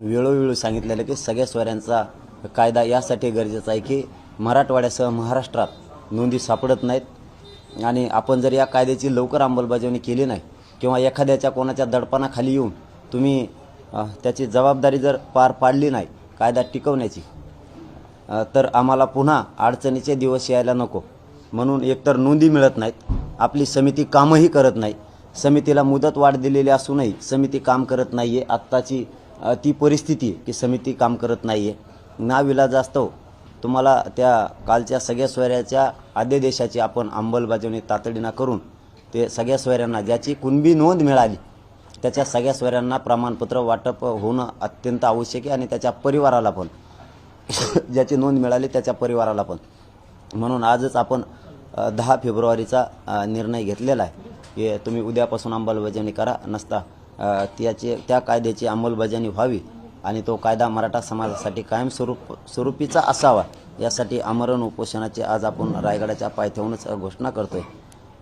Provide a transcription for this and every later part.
वेळोवेळी सांगितलेलं की सगळ्या सोयऱ्यांचा कायदा यासाठी गरजेचा आहे की मराठवाड्यासह महाराष्ट्रात नोंदी सापडत नाहीत. आणि आपण जर या कायद्याची लवकर अंमलबजावणी केली नाही किंवा एखाद्याच्या कोणाच्या दडपणाखाली येऊन तुम्ही त्याची जबाबदारी जर पार पाडली नाही कायदा टिकवण्याची तर आम्हाला पुन्हा अडचणीचे दिवस यायला नको. म्हणून एकतर नोंदी मिळत नाहीत आपली समिती कामही करत नाही समितीला मुदत वाढ दिलेली असूनही समिती काम करत नाही आहे आत्ताची ती परिस्थिती की समिती काम करत नाही आहे नाविलाजास्तव तुम्हाला त्या कालच्या सगळ्या सोयऱ्याच्या आद्यदेशाची आपण अंमलबजावणी तातडीनं करून ते सगळ्या सोयऱ्यांना ज्याची कुणबी नोंद मिळाली त्याच्या सगळ्या सोयऱ्यांना प्रमाणपत्र वाटप होणं अत्यंत आवश्यक आहे आणि त्याच्या परिवाराला पण. ज्याची नोंद मिळाली त्याच्या परिवाराला पण. म्हणून आजच आपण दहा फेब्रुवारीचा निर्णय घेतलेला आहे. की तुम्ही उद्यापासून अंमलबजावणी करा नसता त्याचे त्या कायद्याची अंमलबजावणी व्हावी आणि तो कायदा मराठा समाजासाठी कायमस्वरूप स्वरूपीचा असावा यासाठी आमरण उपोषणाची आज आपण रायगडाच्या पायथ्याहूनच घोषणा घोषणा करतोय.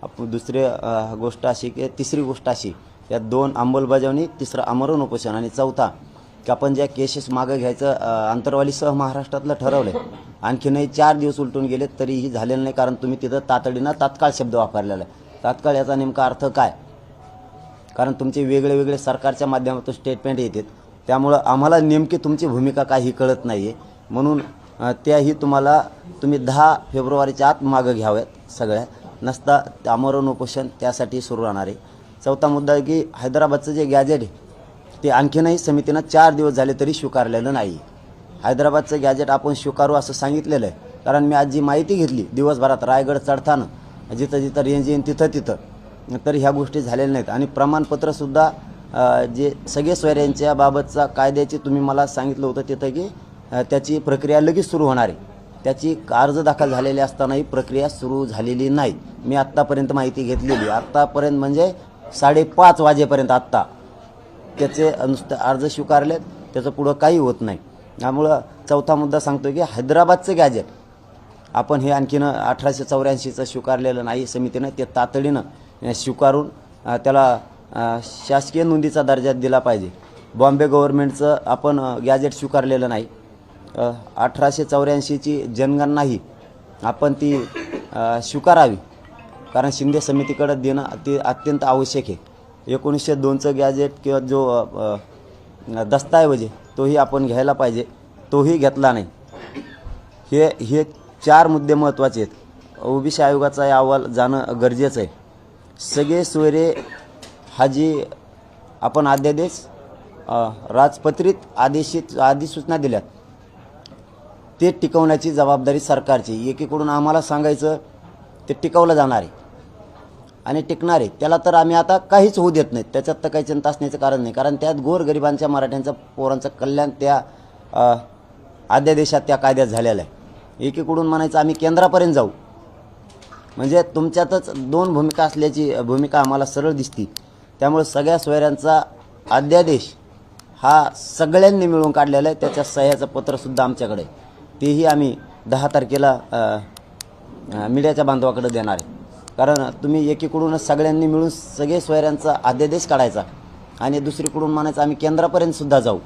आपण दुसरी गोष्ट अशी की तिसरी गोष्ट अशी या दोन अंमलबजावणी तिसरं आमरण उपोषण आणि चौथा की आपण ज्या केसेस मागं घ्यायचं आंतरवालीसह महाराष्ट्रातलं ठरवलं आणखीनही चार दिवस उलटून गेले तरीही झालेलं नाही कारण तुम्ही तिथं तातडीनं तात्काळ शब्द वापरलेला आहे. तात्काळ याचा नेमका अर्थ काय? कारण तुमचे वेगळे वेगळे सरकारच्या माध्यमातून स्टेटमेंट येतात. त्यामुळं आम्हाला नेमकी तुमची भूमिका काही कळत नाही आहे म्हणून त्याही तुम्हाला तुम्ही दहा फेब्रुवारीच्या आत मागं घ्याव्यात सगळ्या. नसता आमरण उपोषण त्यासाठी सुरू राहणार आहे. चौथा मुद्दा आहे की हैदराबादचं जे गॅजेट आहे ते आणखीनही समितीनं चार दिवस झाले तरी स्वीकारलेलं नाही हैदराबादचं गॅजेट आपण स्वीकारू असं सांगितलेलं आहे. कारण मी आज जी माहिती घेतली दिवसभरात रायगड चढताना जिथं जिथं रेंज येईन तिथं तिथं तर ह्या गोष्टी झालेल्या नाहीत. आणि प्रमाणपत्रसुद्धा जे सगळे सोयऱ्यांच्या बाबतचा कायद्याची तुम्ही मला सांगितलं होतं तिथं की त्याची प्रक्रिया लगेच सुरू होणार आहे. त्याची अर्ज दाखल झालेले असतानाही प्रक्रिया सुरू झालेली नाही मी आत्तापर्यंत माहिती घेतलेली. आत्तापर्यंत म्हणजे साडेपाच वाजेपर्यंत आत्ता. त्याचे नुसतं अर्ज स्वीकारलेत. त्याचं पुढं काही होत नाही. त्यामुळं चौथा मुद्दा सांगतो की हैदराबादचं गॅजेट आपण हे आणखीन अठराशे चौऱ्याऐंशीचं स्वीकारलेलं नाही समितीनं ते तातडीनं स्वीकारून त्याला शासकीय नोंदीचा दर्जा दिला पाहिजे. बॉम्बे गव्हर्नमेंटचं आपण गॅजेट स्वीकारलेलं नाही. अठराशे चौऱ्याऐंशीची जनगणनाही आपण ती स्वीकारावी. कारण शिंदे समितीकडे देणं ते अत्यंत आवश्यक आहे. एकोणीसशे दोनचं गॅजेट किंवा जो दस्तऐवज आहे तोही आपण घ्यायला पाहिजे. तोही घेतला नाही. हे हे चार मुद्दे महत्त्वाचे आहेत. ओबीसी आयोगाचा अहवाल जाणं गरजेचं आहे. सगळे सोयरे हा जी आपण अध्यादेश राजपत्रित आदेशित अधिसूचना दिल्यात. ते टिकवण्याची जबाबदारी सरकारची. एकीकडून आम्हाला सांगायचं ते टिकवलं जाणार आहे. आणि टिकणार आहे. त्याला तर आम्ही आता काहीच होऊ देत नाहीत त्याच्यात तर काही चिंता असण्याचं कारण नाही. कारण त्यात गोरगरिबांच्या मराठ्यांचं पोरांचं कल्याण त्या आद्यादेशात अध्यादेशात त्या कायद्यात झालेलं आहे. एकीकडून म्हणायचं आम्ही केंद्रापर्यंत जाऊ. म्हणजे तुमच्यातच दोन भूमिका असल्याची भूमिका आम्हाला सरळ दिसती. त्यामुळे सगळ्या सोयऱ्यांचा अध्यादेश हा सगळ्यांनी मिळून काढलेला आहे. त्याच्या सह्याचं पत्रसुद्धा आमच्याकडे तेही आम्ही दहा तारखेला मीडियाच्या बांधवाकडे देणार आहे. कारण तुम्ही एकीकडूनच सगळ्यांनी मिळून सगळे सोयऱ्यांचा अध्यादेश काढायचा आणि दुसरीकडून म्हणायचं आम्ही केंद्रापर्यंतसुद्धा जाऊ.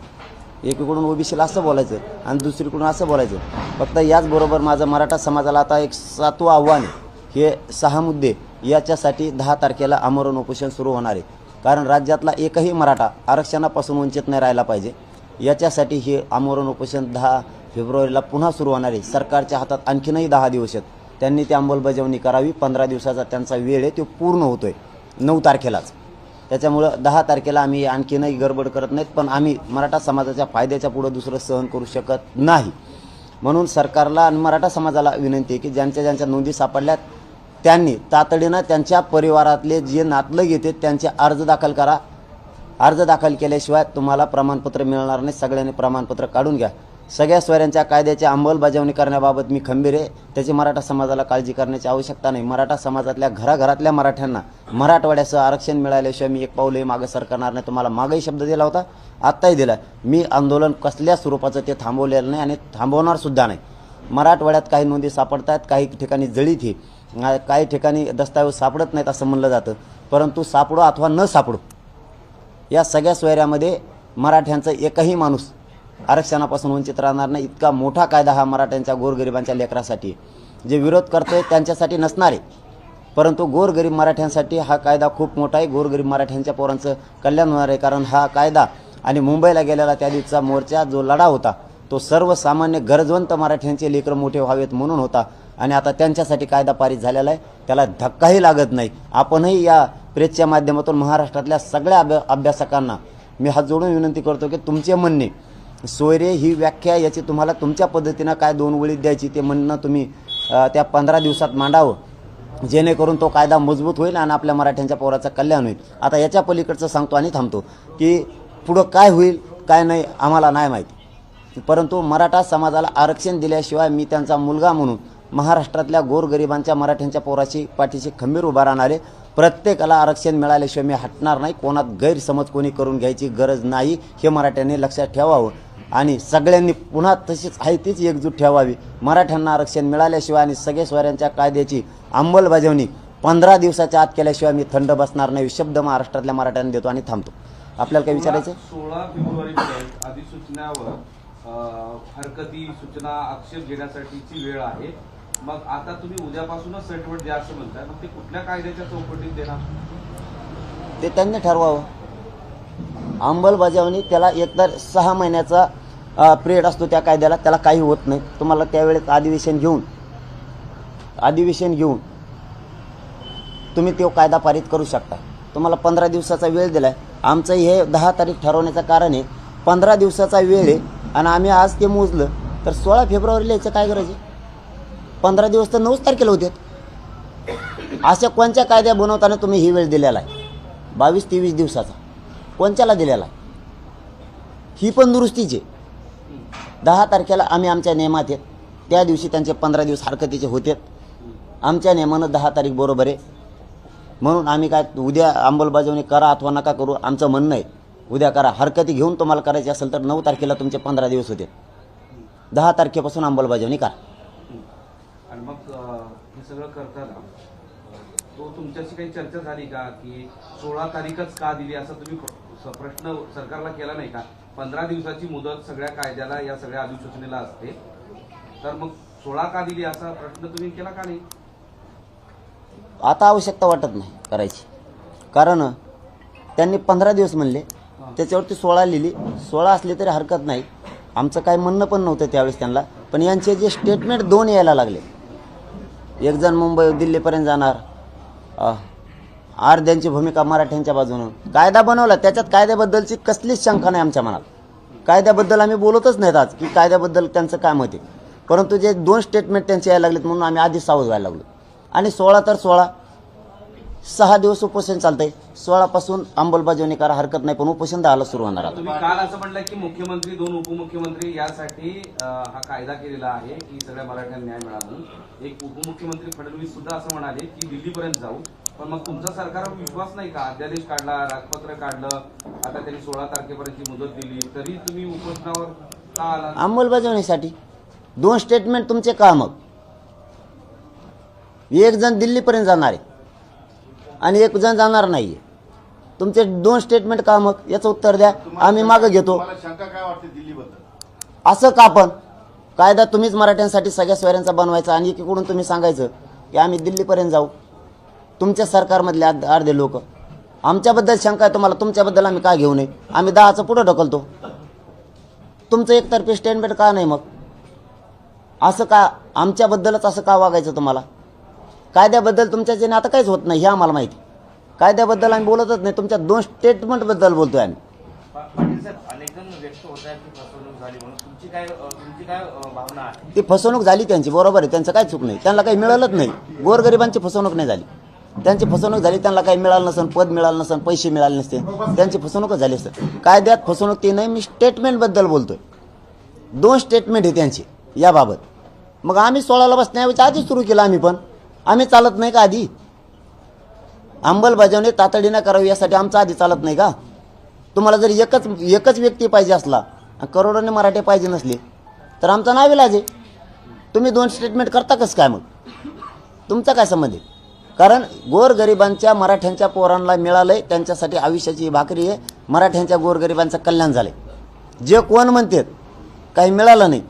एकीकडून ओबीसीला असं बोलायचं आणि दुसरीकडून असं बोलायचं. फक्त याचबरोबर माझं मराठा समाजाला आता एक सातवं आव्हान आहे. हे सहा मुद्दे याच्यासाठी दहा तारखेला आमरण उपोषण सुरू होणार आहे. कारण राज्यातला एकही मराठा आरक्षणापासून वंचित नाही राहिला पाहिजे. याच्यासाठी हे आमरण उपोषण दहा फेब्रुवारीला पुन्हा सुरू होणार आहे. सरकारच्या हातात आणखीनही दहा दिवस आहेत. त्यांनी ती अंमलबजावणी करावी. पंधरा दिवसाचा त्यांचा वेळ आहे. तो पूर्ण होतोय. नऊ तारखेलाच. त्याच्यामुळं दहा तारखेला आम्ही आणखीनही गडबड करत नाहीत. पण आम्ही मराठा समाजाच्या फायद्याच्या पुढं दुसरं सहन करू शकत नाही. म्हणून सरकारला आणि मराठा समाजाला विनंती आहे की ज्यांच्या ज्यांच्या नोंदी सापडल्यात त्यांनी तातडीनं त्यांच्या परिवारातले जे नातलग येते त्यांचे अर्ज दाखल करा. अर्ज दाखल केल्याशिवाय तुम्हाला प्रमाणपत्र मिळणार नाही. सगळ्यांनी प्रमाणपत्र काढून घ्या. सगळ्या स्वऱ्यांच्या कायद्याची अंमलबजावणी करण्याबाबत मी खंबीर आहे. त्याची मराठा समाजाला काळजी करण्याची आवश्यकता नाही. मराठा समाजातल्या घराघरातल्या मराठ्यांना मराठवाड्याचं आरक्षण मिळाल्याशिवाय मी एक पाऊलही मागं सरकारणार नाही. तुम्हाला मागही शब्द दिला होता आत्ताही दिला मी आंदोलन कसल्या स्वरूपाचं ते थांबवलेलं नाही आणि थांबवणार सुद्धा नाही. मराठवाड्यात काही नोंदी सापडतात काही ठिकाणी जळीत ही काही ठिकाणी दस्तावेज सापडत नाहीत असं म्हणलं जातं. परंतु सापडो अथवा न सापडो या सगळ्या सोयऱ्यामध्ये मराठ्यांचं एकही माणूस आरक्षणापासून वंचित राहणार नाही. इतका मोठा कायदा हा मराठ्यांच्या गोरगरिबांच्या लेकरासाठी. जे विरोध करतोय त्यांच्यासाठी नसणार आहे. परंतु गोरगरीब मराठ्यांसाठी हा कायदा खूप मोठा आहे. गोरगरीब मराठ्यांच्या पोरांचं कल्याण होणार आहे. कारण हा कायदा आणि मुंबईला गेलेला त्या दिवसाचा मोर्चा जो लढा होता तो सर्वसामान्य गरजवंत मराठ्यांचे लेकरं मोठे व्हावेत म्हणून होता. आणि आता त्यांच्यासाठी कायदा पारित झालेला आहे. त्याला धक्काही लागत नाही. आपणही या प्रेसच्या माध्यमातून महाराष्ट्रातल्या सगळ्या अभ्या अभ्यासकांना मी हात जोडून विनंती करतो की तुमचे म्हणणे सोयरे ही व्याख्या याची तुम्हाला तुमच्या पद्धतीनं काय दोन वळीत द्यायची ते म्हणणं तुम्ही त्या पंधरा दिवसात मांडावं. जेणेकरून तो कायदा मजबूत होईल आणि आपल्या मराठ्यांच्या पोराचं कल्याण होईल. आता याच्या पलीकडचं सांगतो आणि थांबतो की पुढं काय होईल काय नाही आम्हाला नाही माहिती. परंतु मराठा समाजाला आरक्षण दिल्याशिवाय मी त्यांचा मुलगा म्हणून महाराष्ट्रातल्या गोरगरिबांच्या मराठ्यांच्या पोराची पाठीशी खंबीर उभा राहणारे प्रत्येकाला आरक्षण मिळाल्याशिवाय मी हटणार नाही कोणात गैरसमज कोणी करून घ्यायची गरज नाही हे मराठ्यांनी लक्षात ठेवावं. आणि सगळ्यांनी पुन्हा तशीच आहे तीच एकजूट ठेवावी. मराठ्यांना आरक्षण मिळाल्याशिवाय आणि सगळे स्वाऱ्यांच्या कायद्याची अंमलबजावणी पंधरा दिवसाच्या आत केल्याशिवाय मी थंड बसणार नाही. शब्द महाराष्ट्रातल्या मराठ्यांना देतो आणि थांबतो. आपल्याला काय विचारायचं? सोळा फेब्रुवारी अधिसूचनावर हरकती सूचना आक्षेप घेण्यासाठीची वेळ आहे. मग आता तुम्ही उद्यापासूनच सेटवट द्या असं म्हणताय मग ते कुठल्या कायद्याच्या चौकटीत देणार? ते त्यांनी ठरवावं. अंमलबजावणी त्याला एकतर सहा महिन्याचा पिरियड असतो त्या कायद्याला त्याला काही होत नाही. तुम्हाला त्यावेळेस अधिवेशन घेऊन अधिवेशन घेऊन तुम्ही तो कायदा पारित करू शकता. तुम्हाला पंधरा दिवसाचा वेळ दिला आहे आमचं हे दहा तारीख ठरवण्याचं कारण आहे पंधरा दिवसाचा वेळ आहे आणि आम्ही आज ते मोजलं तर सोळा फेब्रुवारीला याचं काय गरज आहे? पंधरा दिवस तर नऊच तारखेला होते. अशा कोणत्या कायद्या बनवताना तुम्ही ही वेळ दिलेला आहे? बावीस तेवीस दिवसाचा. कोणत्याला दिलेला? ही पण दुरुस्तीची दहा तारखेला आम्ही आमच्या नियमात आहेत त्या दिवशी त्यांचे पंधरा दिवस हरकतीचे होते. आमच्या नियमानं दहा तारीख बरोबर आहे. म्हणून आम्ही काय उद्या अंमलबजावणी करा अथवा नका करू आमचं म्हणणं आहे. उद्या करा. हरकती घेऊन तुम्हाला करायची असेल तर नऊ तारखेला तुमचे पंधरा दिवस होते. दहा तारखेपासून अंमलबजावणी करा. आणि मग हे सगळं करताना तो तुमच्याशी काही चर्चा झाली का की सोळा तारीखच का दिली असं तुम्ही प्रश्न सरकारला केला नाही का? पंधरा दिवसाची मुदत सगळ्या कायद्याला या सगळ्या अधिसूचनेला असते. तर मग सोळा का दिली असा प्रश्न तुम्ही केला का नाही? आता आवश्यकता वाटत नाही करायची. कारण त्यांनी पंधरा दिवस म्हणले त्याच्यावरती सोळा लिहिली. सोळा असली तरी हरकत नाही. आमचं काय म्हणणं पण नव्हतं त्यावेळेस त्यांना. पण यांचे जे स्टेटमेंट दोन यायला लागले. एक जण मुंबई दिल्लीपर्यंत जाणार. आर्ध्यांची भूमिका मराठ्यांच्या बाजूनं. कायदा बनवला त्याच्यात कायद्याबद्दलची कसलीच शंका नाही आमच्या मनात. कायद्याबद्दल आम्ही बोलतच नाहीत आज की कायद्याबद्दल त्यांचं काय मत आहे. परंतु जे दोन स्टेटमेंट त्यांचे यायला लागलेत म्हणून आम्ही आधीच सावध व्हायला लागलो. आणि सोळा तर सोळा. सहा दिवस उपोषण चालतंय. सोळापासून अंमलबजावणी करा हरकत नाही पण उपोषण दहाला सुरू होणार आहे तुम्ही काल असं म्हटलं की मुख्यमंत्री दोन उपमुख्यमंत्री यासाठी हा कायदा केलेला आहे की सगळ्या मराठ्यांना न्याय मिळावा म्हणून. एक उपमुख्यमंत्री फडणवीस सुद्धा असं म्हणाले की दिल्लीपर्यंत जाऊ. पण मग तुमचा सरकारवर विश्वास नाही का? अध्यादेश काढला राजपत्र काढलं आता त्यांनी सोळा तारखेपर्यंतची मुदत दिली. तरी तुम्ही उपोषणावर का आला? अंमलबजावणीसाठी. दोन स्टेटमेंट तुमचे का मग? एक जण दिल्लीपर्यंत जाणार आहे आणि एक जण जाणार नाही तुमचे दोन स्टेटमेंट का मग? याचं उत्तर द्या. आम्ही मागं घेतो. तुम्हाला शंका काय वाटते दिल्लीबद्दल? असं का पण? कायदा तुम्हीच मराठ्यांसाठी सगळ्या स्वैऱ्यांचा बनवायचा आणि एकीकडून तुम्ही सांगायचं की आम्ही दिल्लीपर्यंत जाऊ. तुमच्या सरकारमधले अर्ध- लोक. आमच्याबद्दल शंका आहे तुम्हाला तुमच्याबद्दल आम्ही का घेऊ नये? आम्ही दहाचं पुढं ढकलतो. तुमचं एकतर्फी स्टेटमेंट का नाही मग? असं का आमच्याबद्दलच असं का वागायचं तुम्हाला? कायद्याबद्दल तुमच्याच्याने आता काहीच होत नाही हे आम्हाला माहिती. कायद्याबद्दल आम्ही बोलतच नाही तुमच्या दोन स्टेटमेंटबद्दल बोलतोय आम्ही. जण ती फसवणूक झाली त्यांची बरोबर आहे त्यांचं काय चूक नाही. त्यांना काही मिळालंच नाही. गोरगरिबांची फसवणूक नाही झाली. त्यांची फसवणूक झाली त्यांना काही मिळालं नसेल पद मिळालं नसेल पैसे मिळाले नसते. त्यांची फसवणूकच झाली असतं. कायद्यात फसवणूक ती नाही मी स्टेटमेंटबद्दल बोलतोय. दोन स्टेटमेंट आहे त्यांची याबाबत. मग आम्ही सोळाला बसण्याऐवजी आधी सुरू केलं आम्ही पण. आम्ही चालत नाही का आधी? अंमलबजावणी तातडीनं करावी यासाठी आमचं आधी चालत नाही का? तुम्हाला जर एकच एकच व्यक्ती पाहिजे असला करोडोने मराठे पाहिजे नसले तर आमचा नाव इलाज आहे तुम्ही दोन स्टेटमेंट करता कसं काय मग? तुमचा काय संबंध आहे? कारण गोरगरिबांच्या मराठ्यांच्या पोरांना आहे त्यांच्यासाठी आयुष्याची भाकरी आहे. मराठ्यांच्या गोरगरिबांचं कल्याण झालं आहे जे कोण म्हणतात काही मिळालं नाही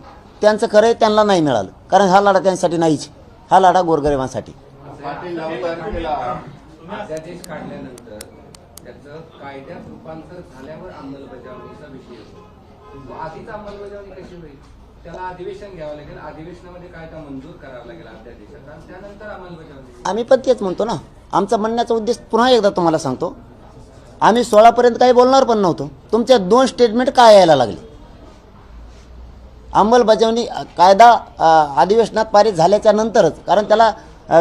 त्यांचं खरं आहे त्यांना नाही मिळालं. कारण हा लढा त्यांच्यासाठी नाहीच. हा लढा गोरगरिबांसाठी. कायद्यात रूपांतर झाल्यावर अंमलबजावणीचा विषय आधीच अंमलबजावणी कशी होईल? त्याला अधिवेशन घ्यावं लागेल. अधिवेशनामध्ये कायदा मंजूर करावा लागेल अध्यादेशाचा आणि त्यानंतर अंमलबजावणी. आम्ही पण तेच म्हणतो ना. आमचा म्हणण्याचा उद्देश पुन्हा एकदा तुम्हाला सांगतो. आम्ही सोळापर्यंत काही बोलणार पण नव्हतो. तुमच्या दोन स्टेटमेंट काय यायला लागले? अंमलबजावणी कायदा अधिवेशनात पारित झाल्याच्या नंतरच कारण त्याला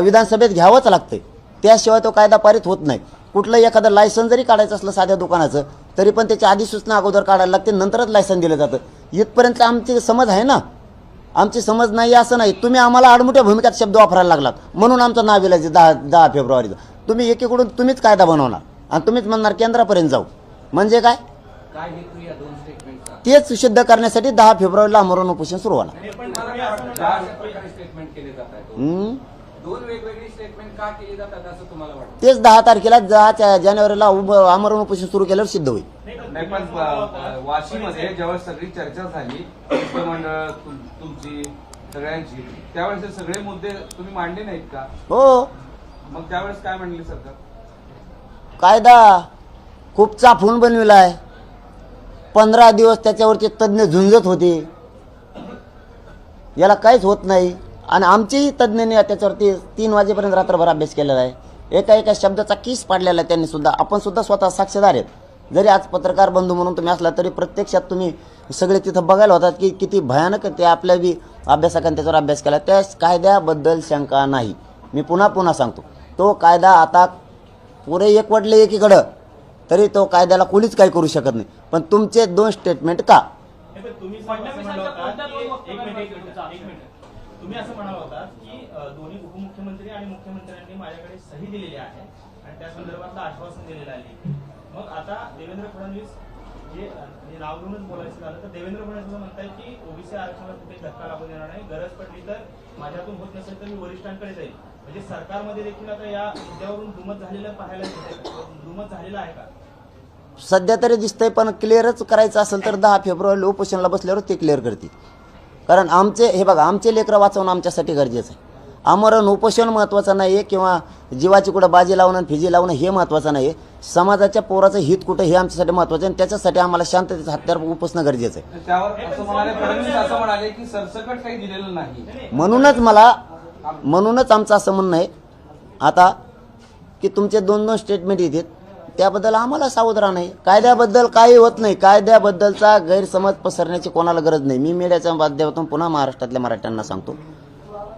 विधानसभेत घ्यावंच लागते त्याशिवाय तो कायदा पारित होत नाही. कुठलं एखादं लायसन जरी काढायचं असलं साध्या दुकानाचं तरी पण त्याची अधिसूचना अगोदर काढायला लागते नंतरच लायसन दिलं जातं. इथपर्यंत आमची समज आहे ना? आमची समज नाही असं नाही. तुम्ही आम्हाला आडमुठ्या भूमिकात शब्द वापरायला लागलात. म्हणून आमचं नाव इलायचं दहा दहा फेब्रुवारीचं. तुम्ही एकीकडून तुम्हीच कायदा बनवणार. आणि तुम्हीच म्हणणार केंद्रापर्यंत जाऊ. म्हणजे काय? तेच सिद्ध करण्यासाठी दहा फेब्रुवारीला आमरण उपोषण सुरू होणार. पण प्रकारे स्टेटमेंट केले जात आहेत हम्म? दोन वेगवेगळी स्टेटमेंट का केली जातात असं तुम्हाला वाटतं? तेच दहा तारखेला दहा जानेवारीला उभं आमरण उपोषण सुरू केल्यावर सिद्ध होईल. नाही पण वाशीमध्ये जेव्हा सगळी चर्चा झाली शिष्टमंडळ तुमची सगळ्यांची त्यावेळेस हे सगळे मुद्दे तुम्ही मांडले नाहीत का? हो. मग त्यावेळेस काय म्हणले सरकार? कायदा खूप चाफून बनविला आहे पंधरा दिवस त्याच्यावरचे तज्ज्ञ झुंजत होते. याला काहीच होत नाही. आणि आमचेही तज्ज्ञांनी त्याच्यावरती तीन वाजेपर्यंत रात्रभर अभ्यास केलेला आहे. एका एका शब्दाचा किस पाडलेला आहे त्यांनी सुद्धा. आपण सुद्धा स्वतः साक्षीदार आहेत. जरी आज पत्रकार बंधू म्हणून तुम्ही असला तरी प्रत्यक्षात तुम्ही सगळे तिथं बघायला होतात की किती भयानक ते आपल्या बी अभ्यासकांनी त्याच्यावर अभ्यास केला. त्या कायद्याबद्दल शंका नाही. मी पुन्हा पुन्हा सांगतो. तो कायदा आता पुरे एकवटले एकीकडं. तरी तो कायद्याला कोणीच काही करू शकत नाही. पण तुमचे दोन स्टेटमेंट का? तुम्ही असं की म्हणाला होता की दोन्ही उपमुख्यमंत्री आणि मुख्यमंत्र्यांनी माझ्याकडे सही दिलेली आहे आणि त्या संदर्भातलं आश्वासन दिलेलं आहे. मग आता देवेंद्र फडणवीस जे म्हणजे नावरूनच बोलायचं झालं तर देवेंद्र फडणवीस म्हणताय की ओबीसी आरक्षणाला कुठे धक्का लागू देणार नाही गरज पडली तर माझ्यातून होत नसेल तर मी वरिष्ठांकडे जाईल. म्हणजे सरकारमध्ये देखील आता या मुद्द्यावरून दुमत झालेलं पाहायला दुमत झालेलं आहे का? सध्या तरी दिसतंय पण क्लिअरच करायचं असेल तर दहा फेब्रुवारीला उपोषणाला बसल्यावर ते क्लिअर करतील. कारण आमचे हे बघा आमचे लेकरं वाचवणं आमच्यासाठी गरजेचं आहे. आमरण उपोषण महत्त्वाचं नाही आहे किंवा जीवाची कुठं बाजी लावणं फिजी लावणं हे महत्त्वाचं नाही आहे समाजाच्या पोराचं हित कुठं हे आमच्यासाठी महत्त्वाचं आहे आणि त्याच्यासाठी आम्हाला शांततेचं हत्यार उपोषणं गरजेचं आहे. म्हणूनच मला म्हणूनच आमचं असं म्हणणं आहे. आता की तुमचे दोन दोन स्टेटमेंट येतात. त्याबद्दल आम्हाला सावध राहणं आहे कायद्याबद्दल काही होत नाही. कायद्याबद्दलचा गैरसमज पसरण्याची कोणाला गरज नाही. मी मीडियाच्या माध्यमातून पुन्हा महाराष्ट्रातल्या मराठ्यांना सांगतो.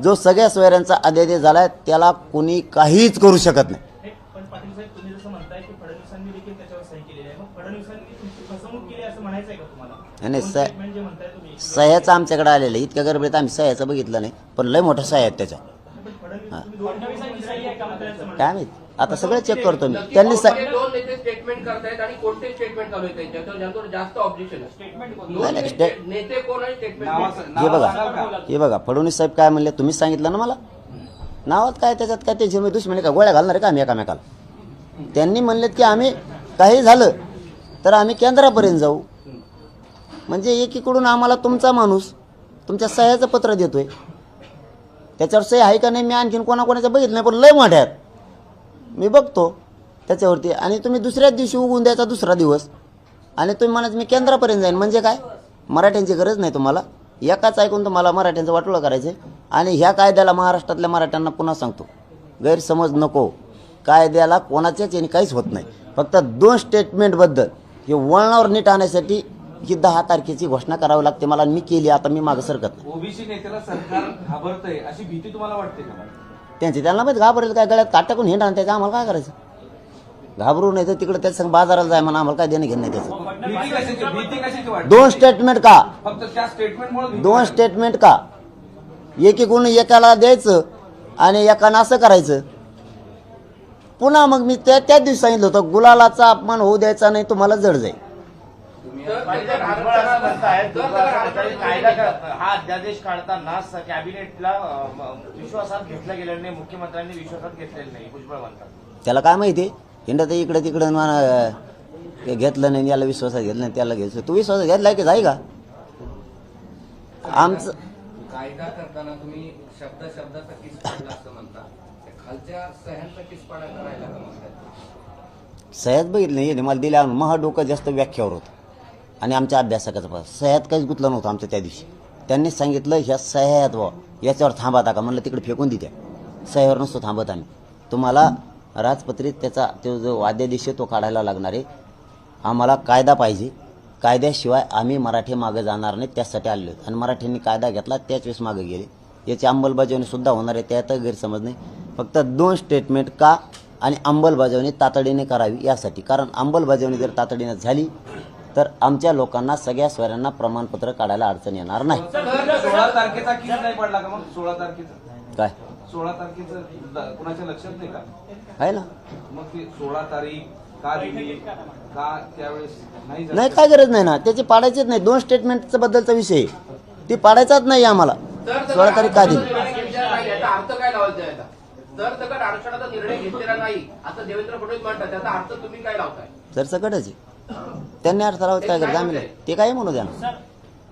जो सगळ्या सोयऱ्यांचा अध्यादेश झाला आहे त्याला कोणी काहीच करू शकत नाही. पण पाटील साहेब तुम्ही जसं म्हणताय की फडणवीसांनी देखील त्याच्यावर सही केलेली आहे. मग फडणवीसांनी तुमची फसवणूक केली असं म्हणायचं आहे का तुम्हाला? नाही, नाही, दोन साहेब- statement जे म्हणताय तुम्ही सह्याचं आमच्याकडे आलेलं आहे. इतक्या गडबडीत आम्ही सह्याचं बघितलं नाही. पण लय मोठ्या सह्या आहेत त्याच्या. काय माहीत? आता सगळं चेक करतो मी. त्यांनी स्टेटमेंट करतायत आणि कोणते स्टेटमेंट चालू आहे. जास्त ऑब्जेक्शन हे बघा. हे बघा फडणवीस साहेब काय म्हणले तुम्हीच सांगितलं ना मला? नावात काय त्याच्यात काय त्याची मी दुश्मनी का? गोळ्या घालणार आहे का आम्ही एकामेकाला? त्यांनी म्हणलेत की आम्ही काही झालं तर आम्ही केंद्रापर्यंत जाऊ. म्हणजे एकीकडून आम्हाला तुमचा माणूस तुमच्या सह्याचं पत्र देतोय. त्याच्यावर सही आहे का नाही मी आणखीन कोणाकोणाचं बघितलं नाही पण लय मोठ्यात मी बघतो त्याच्यावरती. आणि तुम्ही दुसऱ्याच दिवशी उगून द्यायचा दुसरा दिवस. आणि तुम्ही म्हणाच मी केंद्रापर्यंत जाईन. म्हणजे काय? मराठ्यांची गरज नाही तुम्हाला. एकाच ऐकून तुम्हाला मराठ्यांचं वाटोळं करायचं आणि ह्या कायद्याला महाराष्ट्रातल्या मराठ्यांना पुन्हा सांगतो. गैरसमज नको. कायद्याला कोणाच्याच याने काहीच होत नाही. फक्त दोन स्टेटमेंटबद्दल हे वळणावर नीट आणण्यासाठी ही दहा तारखेची घोषणा करावी लागते. मला मी केली आता मी मागं सरकत नाही. ओबीसी नेत्याला सरकार घाबरतंय अशी भीती तुम्हाला वाटते का? त्यांची त्यांना माहीत घाबरेल काय गळ्यात काट टाकून हिंडा त्याचं आम्हाला काय करायचं? घाबरू नाही तर तिकडे त्याच्या संग बाजाराला जाय म्हणा आम्हाला काय देणं घेणं नाही त्याचं. दोन स्टेटमेंट का? दोन स्टेटमेंट का? एकीकडून एकाला द्यायचं आणि एकानं असं करायचं. पुन्हा मग मी त्या त्याच दिवशी सांगितलं होतं गुलालाचा अपमान होऊ द्यायचा नाही तुम्हाला जड जाईल. हा अध्यादेश काढताना कॅबिनेटला विश्वासात घेतलं गेलेलं नाही मुख्यमंत्र्यांनी विश्वासात घेतलेलं नाही भुजबळ म्हणतात. त्याला काय माहिती? हिंडा तर इकडे तिकडं हे घेतलं नाही याला विश्वासात घेतलं नाही त्याला घ्यायचं तू विश्वासात घेतलाय की जाई का? आमचं कायदा करताना तुम्ही शब्द शब्दाचा किस पाडला असं म्हणता. त्या खालच्या सह्यांचा किस पाडायला राहिला का म्हणतात सह्यात बघितलं नाही मला दिल्या महा डोकं जास्त व्याख्यावर होतं. आणि आमच्या अभ्यासकाचा पास सह्यात काहीच गुतलं नव्हतं आमच्या त्या दिवशी. त्यांनी सांगितलं ह्या सह्यात व याच्यावर थांबा का म्हणलं तिकडे फेकून देत्या. सह्यावर नसतो थांबत आम्ही. तुम्हाला राजपत्रित त्याचा तो जो वाद्यादेश आहे तो काढायला लागणार आहे. आम्हाला कायदा पाहिजे. कायद्याशिवाय आम्ही मराठी मागे जाणार नाही त्यासाठी आलेलो आणि मराठ्यांनी कायदा घेतला त्याच वेळेस मागे गेले. याची अंमलबजावणी सुद्धा होणार आहे त्यात गैरसमज नाही. फक्त दोन स्टेटमेंट का आणि अंमलबजावणी तातडीने करावी यासाठी. कारण अंमलबजावणी जर तातडीने झाली तर आमच्या लोकांना सगळ्या स्वरांना प्रमाणपत्र काढायला अडचण येणार नाही. सोळा तारखेचा किस नाही पडला का मग? सोळा तारखेचा. काय? सोळा तारखेचं कुणाच्या लक्षात नाही का? आहे ना. मग ती सोळा तारीख का दिली? का त्यावेळेस नाही झालं? नाही काय गरज नाही ना. त्याची पाडायचीच नाही. दोन स्टेटमेंटचा बद्दलचा विषय आहे. ती पाडायचाच नाही आम्हाला. सोळा तारीख का दिली? निर्णय घेतलेला नाही. याचा अर्थ काय लावायचा याचा जर सकट आरक्षणाचा निर्णय घेतलेला नाही असं देवेंद्र फडणवीस म्हणतात त्याचा अर्थ तुम्ही काय लावताय? तर सकटच आहे. त्यांनी अर्थ लावत काय करत? आम्ही. ते काय म्हणू द्या ना.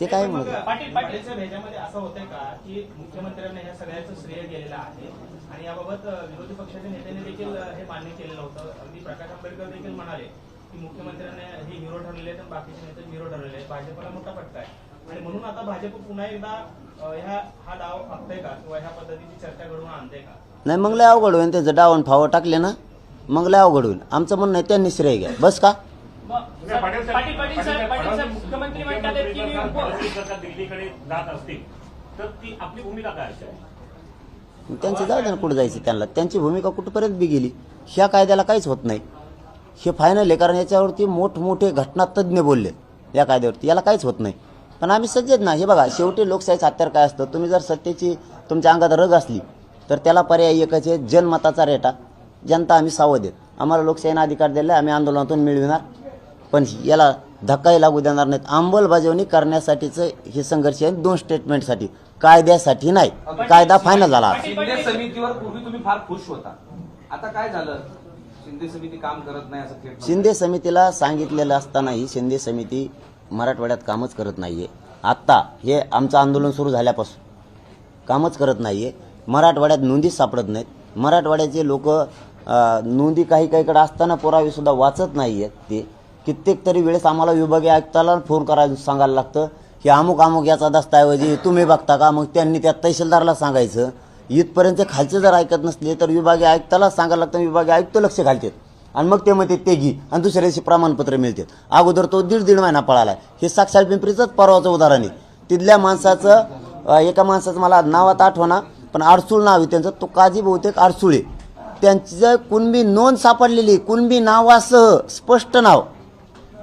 ते काय म्हणू द्या. पाटील पाटील साहेब ह्याच्यामध्ये असं होतंय का की मुख्यमंत्र्यांना ह्या सगळ्याचं श्रेय गेलेलं आहे आणि याबाबत विरोधी पक्षाच्या नेत्यांनी देखील हे मान्य केलेलं होतं. अगदी प्रकाश आंबेडकर देखील म्हणाले की मुख्यमंत्र्यांनी हे हिरो ठरलेले आहेत बाकीचे नेते हिरो ठरलेले आहेत. भाजपला मोठा फटका आहे. आणि म्हणून आता भाजप पुन्हा एकदा ह्या हा डाव आखतंय का? किंवा ह्या पद्धतीची चर्चा घडवून आणते का? नाही मग लय अवघड होईल. त्याचं डावण फावं टाकले ना मग लय अवघड होईल. आमचं म्हणणं आहे त्यांनी श्रेय घ्या. बस का? पाटील पाटील साहेब पाटील साहेब मुख्यमंत्री म्हणतात की मी दिल्लीकडे जात असतील तर ती आपली भूमिका काय असेल? त्यांचं जाऊ दे ना कुठं जायचं त्यांना. त्यांची भूमिका कुठपर्यंत बी गेली ह्या कायद्याला काहीच होत नाही. हे फायनल आहे कारण याच्यावरती मोठमोठे घटना तज्ज्ञ बोलले या कायद्यावरती. याला काहीच होत नाही. पण आम्ही सज्ज आहेत ना. हे बघा शेवटी लोकशाहीचं हत्यार काय असतं? तुम्ही जर सत्तेची तुमच्या अंगात रग असली तर त्याला पर्याय एकच आहे जनमताचा रेटा. जनता आम्ही सावध आहेत. आम्हाला लोकशाहीने अधिकार दिला आम्ही आंदोलनातून मिळविणार. पण याला धक्काही लागू देणार नाहीत. अंमलबजावणी करण्यासाठीचं हे संघर्ष आहे. दोन स्टेटमेंटसाठी कायद्यासाठी नाही. कायदा फायनल झाला. शिंदे समितीवर पूर्वी तुम्ही फार खुश होता. आता काय झालं? शिंदे समिती काम करत नाही असं. शिंदे समितीला सांगितलेलं असतानाही शिंदे समिती मराठवाड्यात कामच करत नाहीये. आत्ता हे आमचं आंदोलन सुरू झाल्यापासून कामच करत नाहीये. मराठवाड्यात नोंदीच सापडत नाहीत. मराठवाड्याचे लोक नोंदी काही काहीकडे असताना पुरावे सुद्धा वाचत नाही आहेत ते. कित्येक तरी वेळेस आम्हाला विभागीय आयुक्ताला फोन करायला सांगायला लागतं की अमुक अमुक याचा दस्तऐवजी तुम्ही बघता का? मग त्यांनी त्या तहसीलदारला सांगायचं. इथपर्यंत खालचे जर ऐकत नसले तर विभागीय आयुक्ताला सांगायला लागतं विभागीय आयुक्त लक्ष घालतात. आणि मग ते म्हणते ते घे. आणि दुसऱ्या दिवशी प्रमाणपत्र मिळतात. अगोदर तो दीड दीड महिना पळाला हे साक्षात पिंपरीचंच परवाचं उदाहरण आहे. तिथल्या माणसाचं एका माणसाचं मला नावात आठवणा पण आडसूळ नाव आहे त्यांचं. तो काजी बहुतेक आरसुळे त्यांचं कुणबी नोंद सापडलेली कुणबी नावासह स्पष्ट नाव.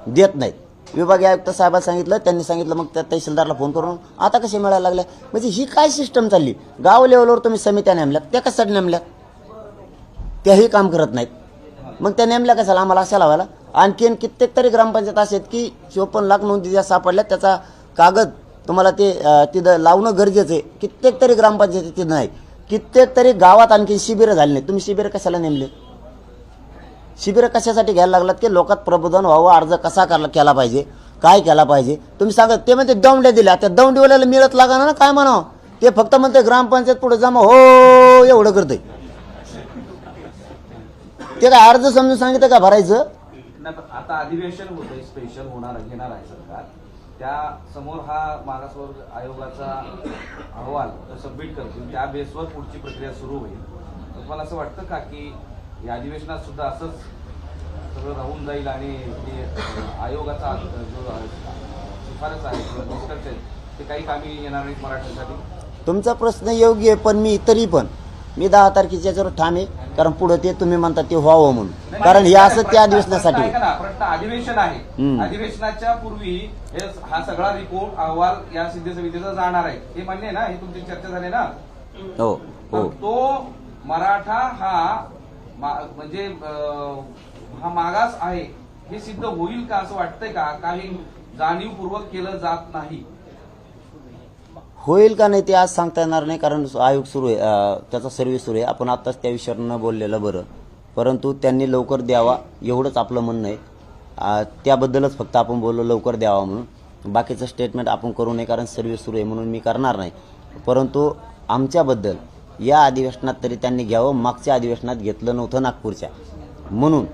देत नाहीत. विभागीय आयुक्त साहेबांना सांगितलं त्यांनी सांगितलं मग त्या तहसीलदारला फोन करून आता कसे मिळायला लागल्या म्हणजे ही काय सिस्टम चालली? गाव लेवलवर तुम्ही समित्या नेमल्यात त्या कशासाठी नेमल्यात त्याही काम करत नाहीत. मग त्या नेमल्या कशाला? आम्हाला अशा लावायला. आणखीन कित्येक तरी ग्रामपंचायत असे आहेत की चोपन्न लाख नोंदी ज्या सापडल्या त्याचा कागद तुम्हाला ते तिथं लावणं गरजेचं आहे. कित्येक तरी ग्रामपंचायती तिथं नाही. कित्येक तरी गावात आणखी शिबिरं झाली नाही तुम्ही शिबिरं कशाला नेमले? शिबिरं कशासाठी घ्यायला लागलात की लोकात प्रबोधन व्हावं अर्ज कसा करला केला पाहिजे काय केला पाहिजे? तुम्ही सांगा ते म्हणते दौंड्या दिल्या त्या दौंडीवाल्याला मिळत लागा ना काय म्हणावं? ते फक्त म्हणते ग्रामपंचायत पुढे जमा हो एवढं करते ते काय अर्ज समजून सांगितलं का भरायचं? आता अधिवेशन होतंय स्पेशल होणार घेणार आहे सरकार. त्या समोर हा मागासवर्ग आयोगाचा अहवाल सबमिट करतील. त्या बेसवर पुढची प्रक्रिया सुरू होईल. तर तुम्हाला असं वाटतं का की या अधिवेशनात सुद्धा असंच सगळं राहून जाईल आणि अं, आयोगाचा जो शिफारस आहे किंवा निष्कर्ष आहे ते काही कामी येणार नाहीत मराठीसाठी तुमचा प्रश्न योग्य आहे पण मी तरी पण मी दहा तारखेच्या याच्यावर ठाम आहे कारण पुढे ते तुम्ही म्हणता ते व्हावं म्हणून. कारण हे असं त्या अधिवेशनासाठी अधिवेशन आहे. अधिवेशनाच्या पूर्वी हे सगळा रिपोर्ट अहवाल या सिद्ध समितीचा जाणार आहे. हे मान्य आहे ना? ही तुमची चर्चा झाली ना? हो हो. तो मराठा हा म्हणजे हा मागास आहे हे सिद्ध होईल का असं वाटतंय का? काही जाणीवपूर्वक केलं जात नाही. होईल का नाही ते आज सांगता येणार नाही कारण आयोग सुरू आहे त्याचा सर्व्हे सुरू आहे. आपण आत्ताच त्या विषयावर न बोललेलं बरं. परंतु त्यांनी लवकर द्यावा एवढंच आपलं म्हणणं आहे. त्याबद्दलच फक्त आपण बोललो लवकर द्यावा म्हणून. बाकीचं स्टेटमेंट आपण करू नये कारण सर्व्हे सुरू आहे म्हणून मी करणार नाही. परंतु आमच्याबद्दल या अधिवेशनात तरी त्यांनी घ्यावं. मागच्या अधिवेशनात घेतलं नव्हतं नागपूरच्या. म्हणून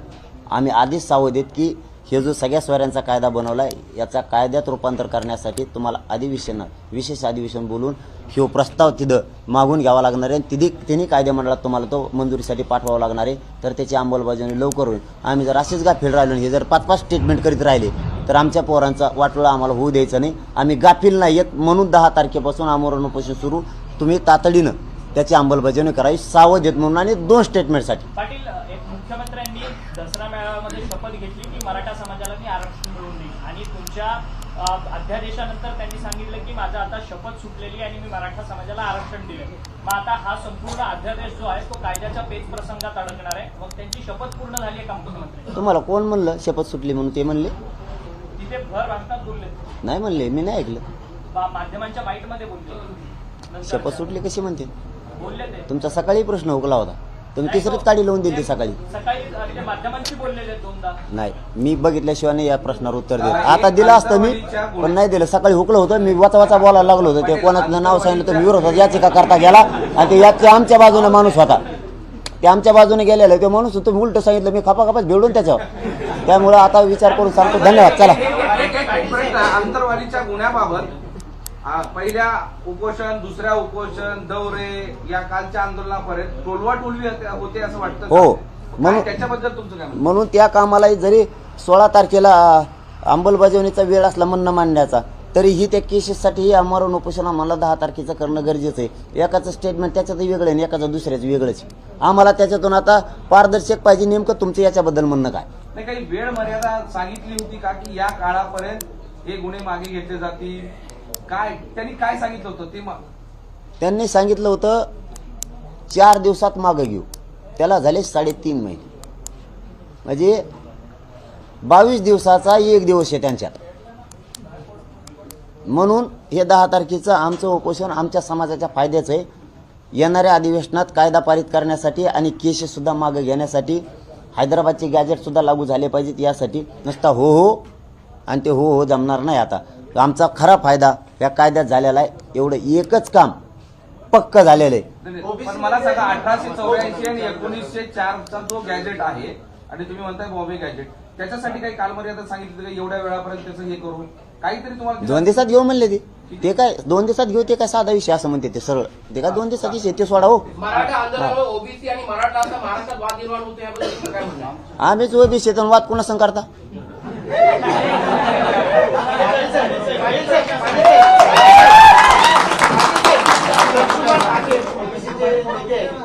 आम्ही आधीच सावध आहेत की हे जो सगळ्या स्वाऱ्यांचा कायदा बनवला आहे याचा कायद्यात रूपांतर करण्यासाठी तुम्हाला अधिवेशन विशेष अधिवेशन बोलून ह्यो प्रस्ताव तिथं मागून घ्यावा लागणार आहे. आणि तिथे तिन्ही कायदेमंडळात तुम्हाला तो मंजुरीसाठी पाठवावा लागणार आहे. तर त्याची अंमलबजावणी लवकर होईल. आम्ही जर असेच गाफील राहिलो हे जर पाच पाच स्टेटमेंट करीत राहिले तर आमच्या पोरांचा वाटोळा आम्हाला होऊ द्यायचा नाही. आम्ही गाफील नाही येत म्हणून दहा तारखेपासून आमरण उपोषण सुरू. तुम्ही तातडीनं त्याची अंमलबजावणी करावी सावध आहेत म्हणून आणि दोन स्टेटमेंटसाठी पाटील एक मुख्यमंत्र्यांनी दसरा मेळाव्यामध्ये शपथ घेतली की मराठा समाजाला मी आरक्षण मिळवून आणि तुमच्या अध्यादेशानंतर त्यांनी सांगितलं की माझा आता शपथ सुटलेली आणि मी मराठा समाजाला आरक्षण दिले मग आता हा संपूर्ण अध्यादेश जो आहे तो कायद्याच्या पेच प्रसंगात अडकणार आहे. मग त्यांची शपथ पूर्ण झाली आहे का मुख्यमंत्री तुम्हाला कोण म्हणलं शपथ सुटली म्हणून? ते म्हणले. तिथे भर भारतात बोलले. नाही म्हणले मी नाही ऐकलं. माध्यमांच्या बाईटमध्ये बोलले. शपथ सुटली कशी म्हणते? तुमचा सकाळी प्रश्न हुकला होता. तुम्ही तिसरीच काढी लावून दिली सकाळी. सकाळी अ, ते माध्यमांशी बोललेले आहेत दोनदा. नाही मी बघितल्याशिवाय नाही या प्रश्नावर उत्तर देत आता दिलं असतं मी पण नाही दिलं. सकाळी हुकलं होतं. मी वाचा वाचा बोलायला लागलो होतो. ते कोणाचं नाव सांगितलं तर मी विरोधात याचिका करता गेला. आणि ते याचे आमच्या बाजूने माणूस होता. ते आमच्या बाजूने गेलेला. तो माणूस तुम्ही उलट सांगितलं. मी खपा खपाच भेडून त्याच्यावर. त्यामुळे आता विचार करून सांगतो. धन्यवाद. चला. गुन्ह्याबाबत पहिल्या उपोषण दुसऱ्या उपोषण दौरे या कालच्या आंदोलनापर्यंत टोलवा टोलवी होते असं वाटतं? हो. म्हणून- त्याच्याबद्दल तुमचं काय? म्हणून त्या कामाला जरी सोळा तारखेला अंमलबजावणीचा वेळ असला म्हणणं मांडण्याचा तरीही त्या केसेससाठी हे आमरण उपोषण आम्हाला दहा तारखेचं करणं गरजेचं आहे एकाचं स्टेटमेंट त्याच्यातही वेगळं आणि एकाचं दुसऱ्याचं वेगळंच आहे. आम्हाला त्याच्यातून आता पारदर्शक पाहिजे नेमकं तुमचं याच्याबद्दल म्हणणं काय नाही काही वेळ मर्यादा सांगितली होती का की या काळापर्यंत हे गुन्हे मागे घेतले जातील काय त्यांनी काय सांगितलं होतं? ते मग त्यांनी सांगितलं होतं चार दिवसात मागं घेऊ. त्याला झाले साडेतीन महिने. म्हणजे बावीस दिवसाचा एक दिवस आहे त्यांच्यात. म्हणून हे दहा तारखेचं आमचं उपोषण आमच्या समाजाच्या फायद्याचं आहे. येणाऱ्या अधिवेशनात कायदा पारित करण्यासाठी आणि केसेससुद्धा मागं घेण्यासाठी हैदराबादचे गॅजेटसुद्धा लागू झाले पाहिजेत यासाठी नुसता हो हो आणि ते हो हो जमणार नाही आता. आमचा खरा फायदा या कायद्यात झालेला आहे. एवढं एकच काम पक्क झालेलं आहे. पण मला सांगा अठराशे चौऱ्याऐंशी आणि एकोणीसशे चारचा जो गॅजेट आहे आणि तुम्ही म्हणताय बॉम्बे गॅजेट त्याच्यासाठी काही कालमर्यादा सांगितलं का? एवढ्या वेळापर्यंत त्याचं हे करू काहीतरी तुम्हाला दोन दिवसात घेऊ म्हणले ते. ते काय दोन दिवसात घेऊ ते काय साधा विषय असं म्हणते ते सरळ. ते काय दोन दिवसात विषय ते सोडा हो. मराठा आंदोलनामुळे ओबीसी आणि मराठा असा महाराष्ट्रात वाद निर्माण होतो याबद्दल तुमचं काय म्हणणं आहे? आम्हीच शेतन वाद कोणा संग करता?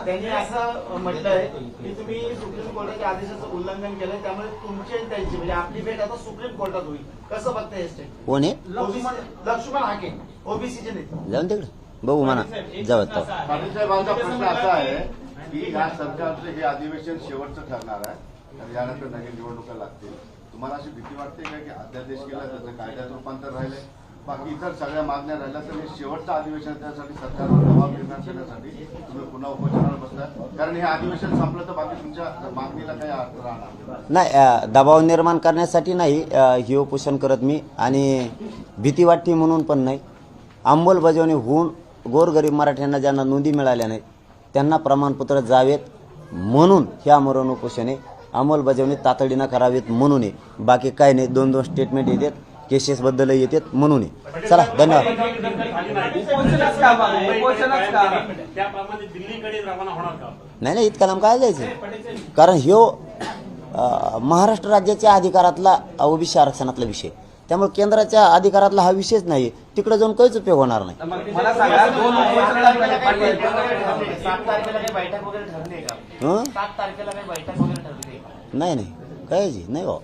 त्यांनी असं म्हटलंय की तुम्ही सुप्रीम कोर्टाच्या आदेशाचं उल्लंघन केलंय त्यामुळे तुमची आणि त्यांची म्हणजे आपली भेट आता सुप्रीम कोर्टात होईल. कसं बघताय हे स्टेट कोण? आहे लक्ष्मण हाके ओबीसीचे नेते. जाऊन तिकडे. बघू म्हणा. जाऊ आता. साहेबांचा प्रश्न असा आहे की या सरकारचं हे अधिवेशन शेवटचं ठरणार आहे आणि यानंतर नवीन निवडणुका लागतील. तुम्हाला अशी भीती वाटते का की अध्यादेश केला त्याचं कायद्यात रूपांतर राहिले बाकी इतर सगळ्या मागण्या राहिल्या तर हे शेवटचं अधिवेशन त्यासाठी सरकारवर दबाव निर्माण करण्यासाठी तुम्ही पुन्हा उपोषणावर बसलात. कारण हे अधिवेशन संपलं तर बाकी तुमच्या मागणीला काही अर्थ राहणार नाही. दबाव निर्माण करण्यासाठी नाही अ, हे उपोषण करत मी. आणि भीती वाटते म्हणून पण नाही. अंमलबजावणी होऊन गोरगरीब मराठ्यांना ज्यांना नोंदी मिळाल्या नाहीत त्यांना प्रमाणपत्र जावेत म्हणून हे आमरण उपोषण आहे. अंमलबजावणी तातडीनं करावेत म्हणून आहे. बाकी काय नाही दोन दोन स्टेटमेंट येतात केसेसबद्दल येतात म्हणून चला धन्यवाद. उपोषणच का बा? उपोषणच का त्याप्रमाणे दिल्लीकडे रवाना होणार का? नाही नाही इतका लांब काय जायचं? कारण ह्यो महाराष्ट्र राज्याच्या अधिकारातला ओबीसी आरक्षणातला विषय. त्यामुळे केंद्राच्या अधिकारातला हा विषयच नाही. तिकडे जाऊन काहीच उपयोग होणार नाही. नाही नाही. कायची नाही भाऊ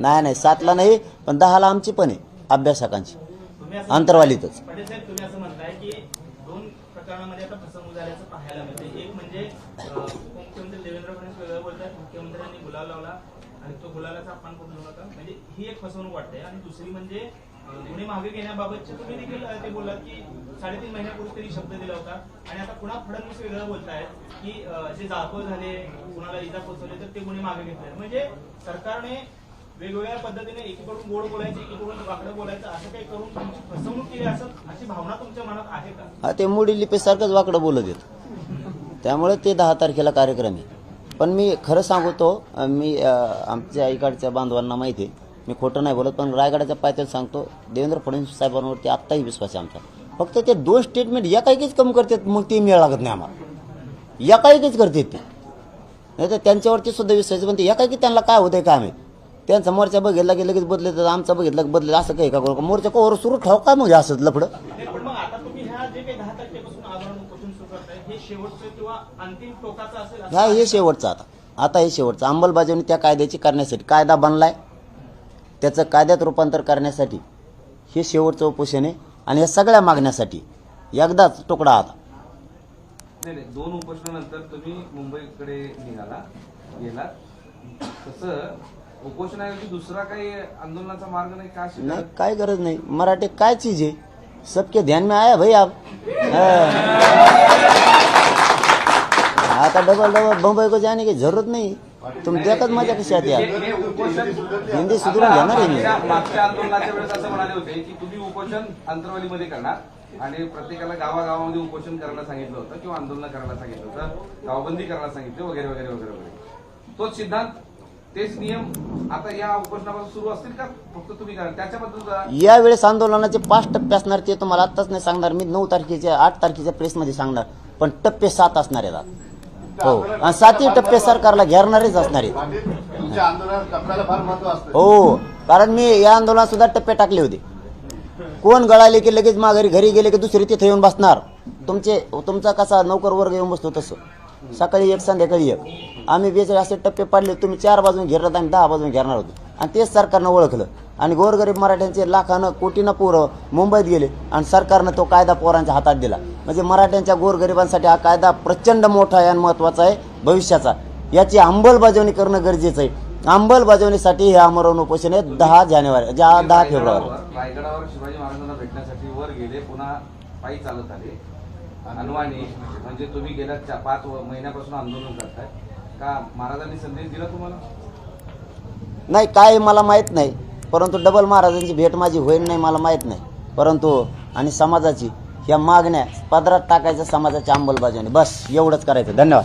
नाही नाही सातला नाही पण दहाला आमची पण आहे अभ्यासकांची. अंतरवालीतच. म्हणजे मुख्यमंत्र्यांनी गुलाल लावला आणि तो गुलालाचा अपमान म्हणजे ही एक फसवणूक वाटते. आणि दुसरी म्हणजे गुन्हे मागे घेण्याबाबतचे तुम्ही देखील ते बोललात की साडेतीन महिन्यापूर्वी त्यांनी शब्द दिला होता. आणि आता पुन्हा फडणवीस वेगळं बोलतायत की जे जाळपोळ झाले कुणाला इजा पोचवले तर ते गुन्हे मागे घेतले म्हणजे सरकारने वेगवेगळ्या पद्धतीने एकीकडून गोड बोलायचं एकीकडून वाकडं बोलायचं असं काही करून तुमची फसवणूक केली असं अशी भावना तुमच्या मनात आहे का? हा ते मोडी लिपीसारखंच वाकडं बोलत येत त्यामुळे ते दहा तारखेला कार्यक्रम आहे. पण मी खरं सांगतो मी आमच्या इकडच्या बांधवांना माहिती आहे मी खोटं नाही बोलत पण रायगडाच्या पायथ्यात सांगतो देवेंद्र फडणवीस साहेबांवरती आत्ताही विश्वास आहे आमचा. फक्त ते दोन स्टेटमेंट एकाएकीच कमी करतात मग ते मिळ लागत नाही आम्हाला. एकाएकीच करतात ते. नाही तर त्यांच्यावरती सुद्धा विश्वास पण ते एकाएकी त्यांना काय होतंय काय माहिती? त्यांचा मोर्चा बघितला की लगेच बदलत आमचा बघितला की बदलत असं काही का करू? मोर्चा कोवर सुरू ठेव का मग असंच लफडं? हे असं हे शेवटचं आता. आता हे शेवटचं. अंमलबजावणी त्या कायद्याची करण्यासाठी कायदा बनलाय. त्याचं कायद्यात रूपांतर करण्यासाठी हे शेवटचं उपोषण आहे आणि या सगळ्या मागण्यासाठी. एकदाच तुकडा आता. नाही नाही दोन उपोषणानंतर तुम्ही मुंबईकडे निघाला गेलात. तसं उपोषणाऐवजी दुसरा काही आंदोलनाचा मार्ग नाही का नाही काय गरज नाही. मराठी काय चीज आहे? सबके ध्यान में आया भाई आप. हाँ। आता डबल डबल बम्बई को जाने की जरूरत नहीं. तुम देखत मजा कशी आती हे- यार हे उपोषण हिंदी सुधरून घेणार आहे मी. मागच्या आंदोलनाच्या वेळेस असं म्हणाले होते की तुम्ही उपोषण अंतरवालीमध्ये करणार आणि प्रत्येकाला गावागावामध्ये उपोषण करायला सांगितलं होतं किंवा आंदोलन करायला सांगितलं होतं गावबंदी करायला सांगितलं वगैरे वगैरे वगैरे वगैरे. तोच सिद्धांत तेच नियम आता या उपोषणापासून सुरू असतील का? फक्त तुम्ही त्याच्याबद्दल यावेळेस आंदोलनाचे पाच टप्पे असणार ते तुम्हाला आत्ताच नाही सांगणार. मी नऊ तारखेच्या आठ तारखेच्या प्रेसमध्ये सांगणार. पण टप्पे सात असणार आहेत. हो. आणि सातही टप्पे सरकारला घेरणारेच असणार आहेत. हो कारण मी या आंदोलनात सुद्धा टप्पे टाकले होते. कोण गळाले की लगेच माघारी घरी गेले की दुसरे तिथे येऊन बसणार? तुमचे तुमचा कसा नौकर वर्ग येऊन बसतो तसं? सकाळी एक संध्याकाळी एक. आम्ही बेचाळीस असे टप्पे पाडले तुम्ही चार बाजून घेरलात आणि दहा बाजून घेरणार होतो. आणि तेच सरकारनं ओळखलं. आणि गोरगरीब मराठ्यांचे लाखानं कोटीनं पोरं मुंबईत गेले आणि सरकारनं तो कायदा पोरांच्या हातात दिला. म्हणजे मराठ्यांच्या गोरगरिबांसाठी हा कायदा प्रचंड मोठा आहे आणि महत्त्वाचा आहे भविष्याचा. याची अंमलबजावणी करणं गरजेचं आहे. अंमलबजावणीसाठी हे आमरण उपोषण आहे दहा जानेवारी ज्या दहा फेब्रुवारी. रायगडावर शिवाजी महाराजांना भेटण्यासाठी वर गेले पुन्हा पायी चालत आले. म्हणजे तुम्ही गेल्या चा- पाच महिन्यापासून आंदोलन करताय. का महाराजांनी संदेश दिला तुम्हाला? नाही काय मला माहीत नाही. परंतु डबल महाराजांची भेट माझी होईल नाही मला माहीत नाही. परंतु आणि समाजाची या मागण्या पदरात टाकायचं समाजाची अंमलबजावणी. बस एवढंच करायचं. धन्यवाद.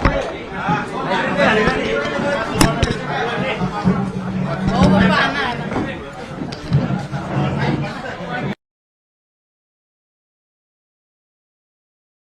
घ्या बाबूचा हो बाबा